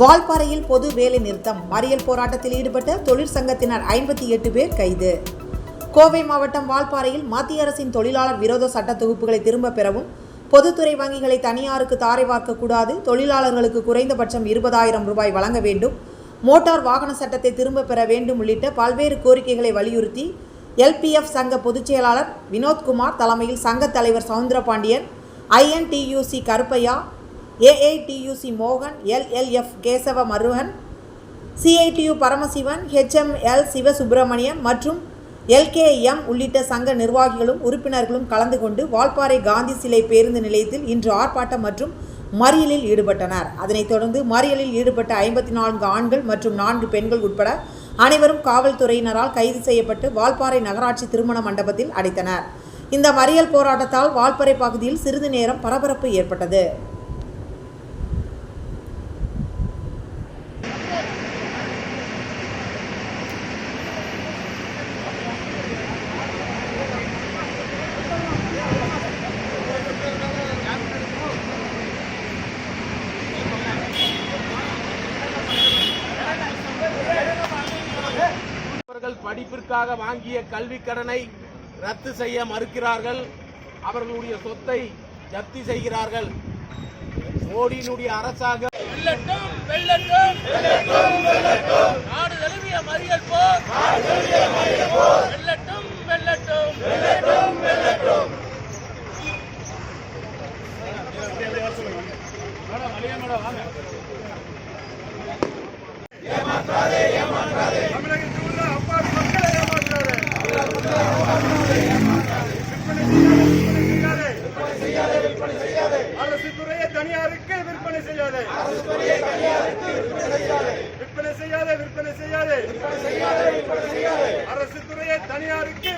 வால்பாறையில் பொது வேலை நிறுத்தம். மறியல் போராட்டத்தில் ஈடுபட்ட தொழிற்சங்கத்தினர் ஐம்பத்தி எட்டு பேர் கைது. கோவை மாவட்டம் வால்பாறையில் மத்திய அரசின் தொழிலாளர் விரோத சட்ட தொகுப்புகளை திரும்பப் பெறவும் பொதுத்துறை வங்கிகளை தனியாருக்கு தாரை பார்க்கக்கூடாது தொழிலாளர்களுக்கு குறைந்தபட்சம் இருபதாயிரம் ரூபாய் வழங்க வேண்டும் மோட்டார் வாகன சட்டத்தை திரும்பப் பெற வேண்டும் உள்ளிட்ட பல்வேறு கோரிக்கைகளை வலியுறுத்தி எல்பிஎஃப் சங்க பொதுச் செயலாளர் வினோத்குமார் தலைமையில் சங்கத் தலைவர் சவுந்தரபாண்டியன் ஐஎன்டியூசி கருப்பையா ஏஐடியூசி மோகன் LLF Kesava Marugan CITU Paramasivan HML Sivasubramaniam மற்றும் எல்கேஎம் உள்ளிட்ட சங்க நிர்வாகிகளும் உறுப்பினர்களும் கலந்து கொண்டு வால்பாறை காந்தி சிலை பேருந்து நிலையத்தில் இன்று ஆர்ப்பாட்டம் மற்றும் மறியலில் ஈடுபட்டனர். அதனைத் தொடர்ந்து மறியலில் ஈடுபட்ட ஐம்பத்தி நான்கு ஆண்கள் மற்றும் நான்கு பெண்கள் உட்பட அனைவரும் காவல்துறையினரால் கைது செய்யப்பட்டு வால்பாறை நகராட்சி திருமண மண்டபத்தில் அடைத்தனர். இந்த மறியல் போராட்டத்தால் வால்பாறை பகுதியில் சிறிது நேரம் பரபரப்பு ஏற்பட்டது. அவர்கள் படிப்பிற்காக வாங்கிய கல்வி கடனை ரத்து செய்ய மறுக்கிறார்கள். அவர்களுடைய சொத்தை ஜப்தி செய்கிறார்கள். மோடியினுடைய அரசாங்கம் வெல்லட்டும் வெல்லட்டும் நாடு தழுவிய மறியல் போர். தனியாருக்கு விற்பனை செய்யாதே. விற்பனை செய்யாதே விற்பனை செய்யாதே. அரசு துறையை தனியாருக்கு